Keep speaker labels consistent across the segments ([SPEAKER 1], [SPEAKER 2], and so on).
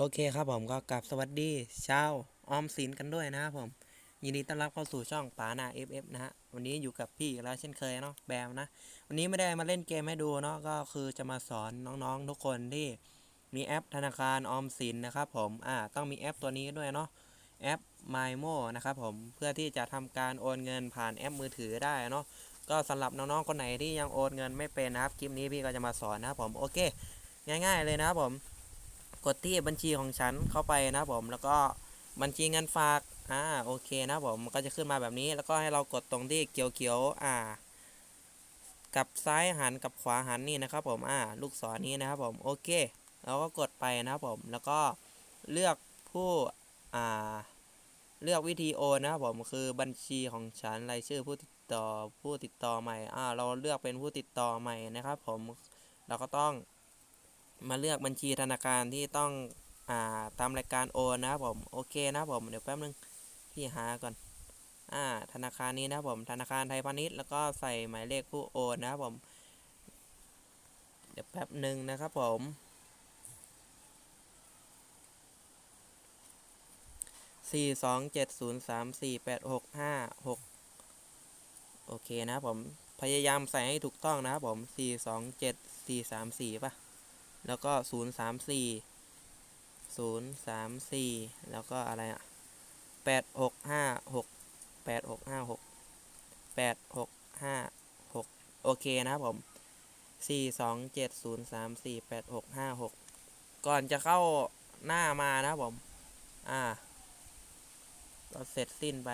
[SPEAKER 1] โอเคครับผมก็กลับสวัสดีชาวออมสินกันด้วยนะครับผม ยินดีต้อนรับเข้าสู่ช่องป๋านา FF นะฮะวันนี้อยู่กับพี่แล้วเช่นเคยเนาะแบมนะ วันนี้ไม่ได้มาเล่นเกมให้ดูเนาะก็คือจะมาสอนน้องๆทุกคนที่มีแอปธนาคารออมสินนะครับผมอ่าต้องมีแอปตัวนี้ด้วยเนาะแอป MyMo นะครับผมเพื่อที่จะทำการโอนเงินผ่านแอปมือถือได้เนาะก็สำหรับน้องๆคนไหนที่ยังโอนเงินไม่เป็นนะครับคลิปนี้พี่ก็จะมาสอนนะครับผมโอเค ง่าย ๆเลยนะครับผม กดที่บัญชีของฉันเข้าไปนะผม แล้วก็บัญชีเงินฝาก อ่า โอเคนะผมก็จะขึ้นมาแบบนี้ แล้วก็ให้เรากดตรงที่เขียวๆ อ่า กับซ้ายหันกับขวาหันนี่นะครับผม อ่า ลูกศรนี้นะครับผม โอเค เราก็กดไปนะครับผม แล้วก็เลือกผู้ อ่า เลือกวิธีโอนนะครับผม คือบัญชีของฉัน รายชื่อผู้ติดต่อ ผู้ติดต่อใหม่ อ่า เราเลือกเป็นผู้ติดต่อใหม่นะครับผม เราก็ต้อง มาเลือกบัญชีธนาคารที่ต้องอ่าทำรายการโอนนะครับผมโอเคนะครับผมเดี๋ยวแป๊บนึงพี่หาก่อนอ่าธนาคารนี้นะครับผมธนาคารไทยพาณิชย์แล้วก็ใส่หมายเลขผู้โอนนะครับผมเดี๋ยวแป๊บหนึ่งนะครับผมสี่สองเจ็ดศูนย์สามสี่แปดหกห้าหกโอเคนะครับผมพยายามใส่ให้ถูกต้องนะครับผมสี่สองเจ็ดสี่สามสี่ป่ะ แล้วก็ศูนย์สามสี่ศูนย์สามสี่แล้วก็อะไรอะแปดหกห้าหกแปดหกห้าหกแปดหกห้าหกโอเคนะครับผมสี่สองเจ็ดศูนย์สามสี่แปดหกห้าหกก่อนจะเข้าหน้ามานะครับผม อ่าก็เสร็จสิ้นไป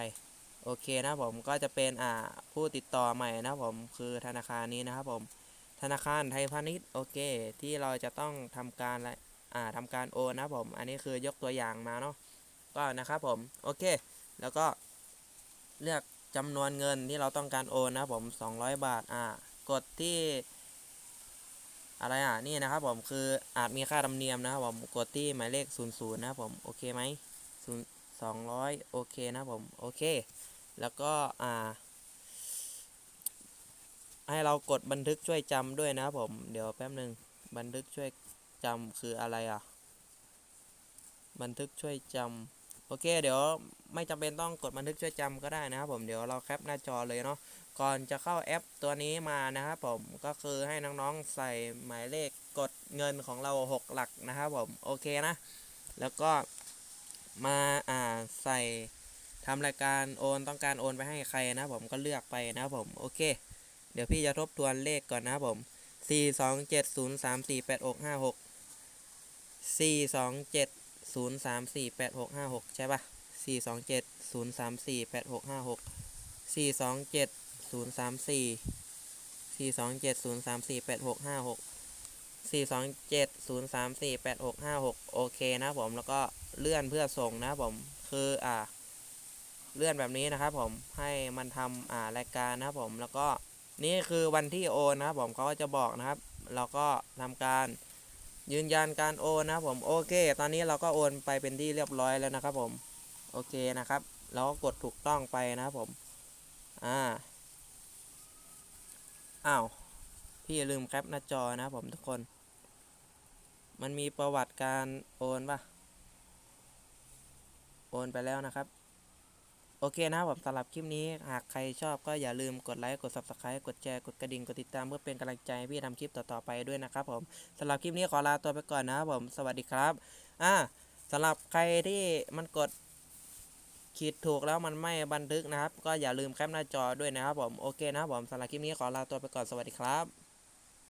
[SPEAKER 1] โอเคนะครับผมก็จะเป็นอ่าผู้ติดต่อใหม่นะครับผมคือธนาคารนี้นะครับผม ธนาคารไทยพาณิชย์โอเค ที่เราจะต้องทำการละอ่าทำการโอนนะผม อันนี้คือยกตัวอย่างมาเนาะก็นะครับผมโอเค แล้วก็เลือกจำนวนเงินที่เราต้องการโอนนะผม 200 บาทอ่ากดที่อะไรอะนี่นะครับผมคืออาจมีค่าธรรมเนียมนะครับผมกดที่หมายเลข 00 นะครับผมโอเคไหมศูนย์สองร้อยโอเคนะผมโอเค แล้วก็อ่า ให้เรากดบันทึกช่วยจำด้วยนะครับผม เดี๋ยวแป๊บหนึ่งบันทึกช่วยจำคืออะไรอะ บันทึกช่วยจำโอเค เดี๋ยวไม่จำเป็นต้องกดบันทึกช่วยจำก็ได้นะครับผม เดี๋ยวเราแคปหน้าจอเลยเนาะ ก่อนจะเข้าแอปตัวนี้มานะครับผม ก็คือให้น้องๆใส่หมายเลขกดเงินของเรา 6 หลักนะครับผม โอเคนะ แล้วก็มาอ่าใส่ทำรายการโอนต้องการโอนไปให้ใครนะผมก็เลือกไปนะผม โอเค เดี๋ยวพี่จะทบทวนเลขก่อนนะผมสี่สองเจ็ดศูนย์สามสี่แปดหกห้าหกสี่สองเจ็ดศูนย์สามสี่แปดหกห้าหกใช่ปะสี่สองเจ็ดศูนย์สามสี่แปดหกห้าหกสี่สองเจ็ดศูนย์สามสี่สี่สองเจ็ดศูนย์สามสี่แปดหกห้าหกสี่สองเจ็ดศูนย์สามสี่แปดหกห้าหกโอเคนะผมแล้วก็เลื่อนเพื่อส่งนะผมคืออ่าเลื่อนแบบนี้นะครับผมให้มันทำอ่ารายการนะผมแล้วก็ นี่คือวันที่โอนนะครับผมเขาก็จะบอกนะครับ เราก็ทำการยืนยันการโอนนะผมโอเค ตอนนี้เราก็โอนไปเป็นที่เรียบร้อยแล้วนะครับผมโอเคนะครับเราก็กดถูกต้องไปนะครับผมอ่าอ้าวพี่อย่าลืมแคปหน้าจอนะครับผมทุกคน มันมีประวัติการโอนปะโอนไปแล้วนะครับ โอเคนะครับผมสำหรับคลิปนี้ หากใครชอบก็อย่าลืมกดไลค์ กด subscribe กดแชร์ กดกระดิ่ง กดติดตามเพื่อเป็นกำลังใจให้พี่ทำคลิปต่อๆไปด้วยนะครับผมสำหรับคลิปนี้ขอลาตัวไปก่อนนะครับผม สวัสดีครับ อ่าสำหรับใครที่มันกดขีดถูกแล้วมันไม่บันทึกนะครับ ก็อย่าลืมแคปหน้าจอด้วยนะครับผม โอเคนะครับผมสำหรับคลิปนี้ขอลาตัวไปก่อน สวัสดีครับ